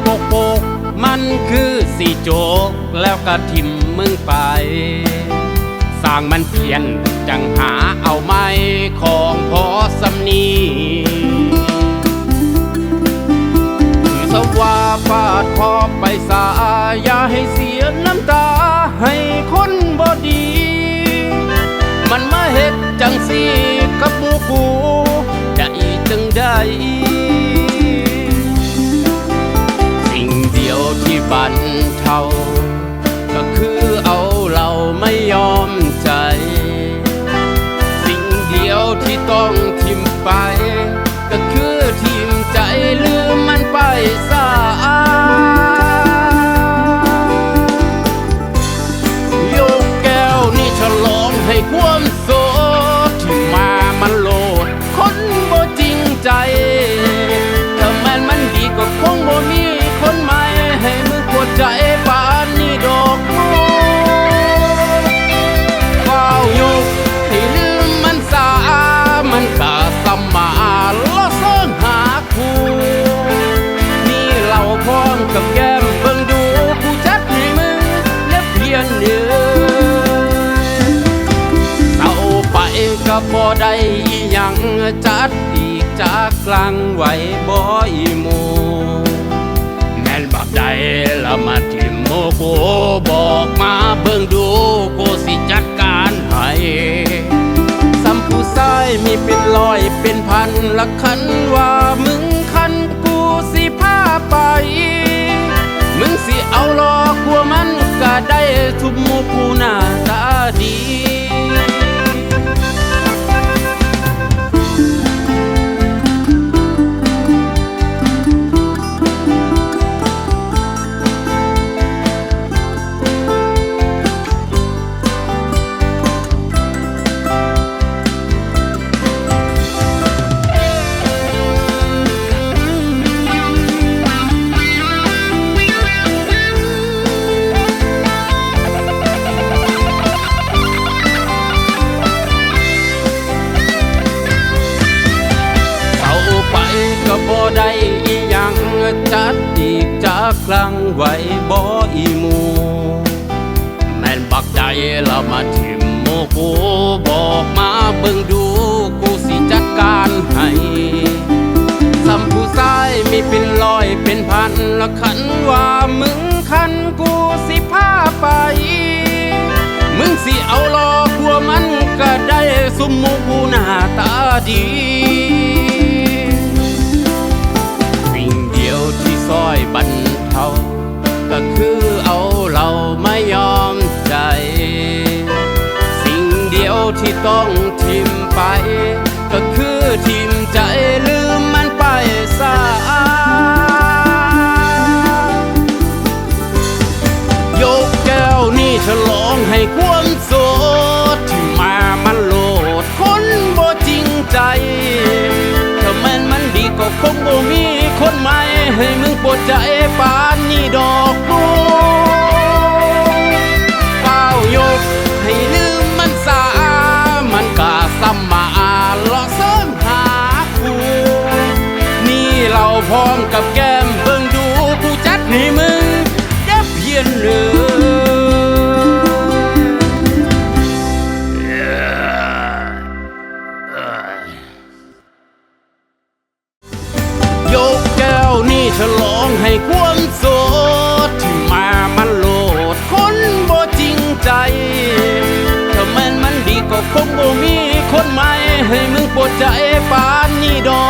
โปกโปกมันคือสีโจก แล้วก็ทิมมึงไปสร้างมันเพียนจังหาเอาไม้ของพอสำนีคือสว่าฟาดคอไปสาอย่าให้เสียน้ำตาให้คนบอดี มันมาเฮ็ดจังสีกับหมูกูจะอีจังได้ น ยังจัดอีกจากกลางไหวบ่อีหมูแม่นบักใดละมาทิมโมโกบอกมาเบิ่งดูกูสิจัดการให้สัมผู้ชายมีเป็นร้อยเป็นพันละคันว่ามึงคันกูสิพาไป มึงสิเอาลอกลัวมันก็ได้ทุกหมู่ผู้หน้า ครั้งไหวบ่อีหมูแม่นบักใดละมาทิมโมกูบอกมาเบิ่งดูกูสิจัดการให้สัมผู้ชายมีเป็นร้อยเป็นพันละคันว่ามึงคันกูสิพาไป มึงสิเอาลอกลัวมันก็ได้สุมมูกูหน้าตาดี ที่ต้องทิมไป ก็คือทิมใจลืมมันไปซะยกแก้วนี่ฉลองให้ความโสดที่มามันโลดคนบ่จริงใจ ถ้าแม่นมันดีก็คงบ่มีคนใหม่ให้มึงปวดใจไป พร้อมกับแก้มเบิ่งดูผู้จัดให้มึงเด็บเพียนเลยยกแก้วนี่ฉลองให้ความโสดที่มามันโลดคนบ่จริงใจ ถ้าแม่นมันดีก็คงบ่มีคนใหม่ให้มึงปวดใจปานนี่ด๊